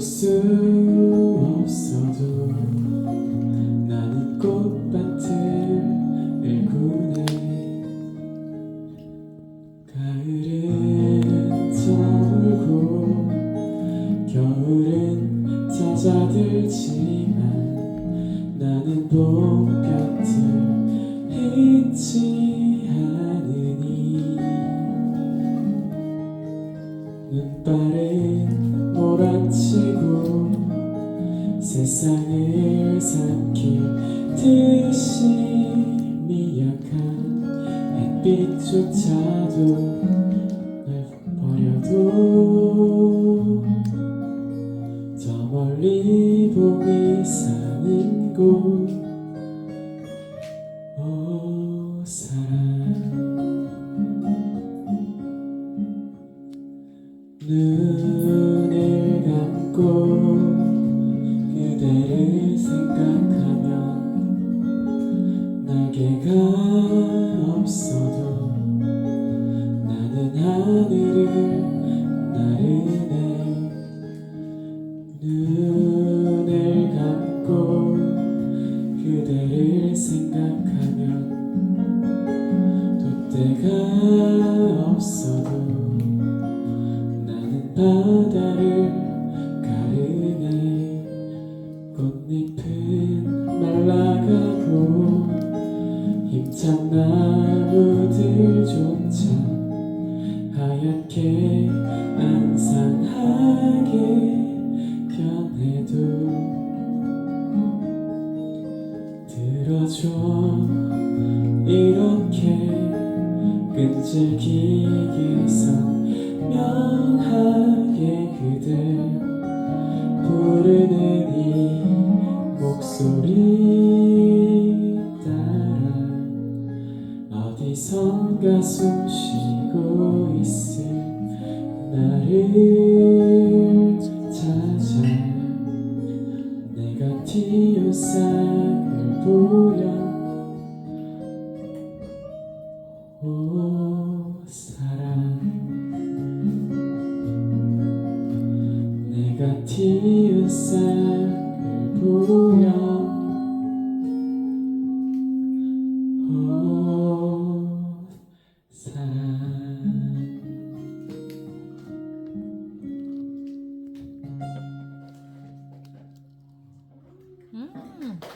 수 없어도 나는 꽃밭을 일구네 가을은 저물고 겨울은 찾아들지만 나는 봄 곁을 잊지 않으니 눈발은 몰아치고 세상을 삼킬 듯이 미약한 햇빛조차도 날 버려도 저 멀리 봄이 사는 곳 오 사랑. 눈 날개가 없어도 나는 하늘을 나르네 눈을 감고 그대를 생각하면 돛대가 없어도 나는 바다를 가르네 꽃잎은 말라가고 힘찬 나무들조차 하얗게 안산하게 변해도 들어줘. 이렇게 끈질기게 선명하게 그댈 부르는 이 목소리 어디선가 숨 쉬고 있을 나를 찾아 내가 싹을 보려. 오 사랑. 내가 싹을 보려 음.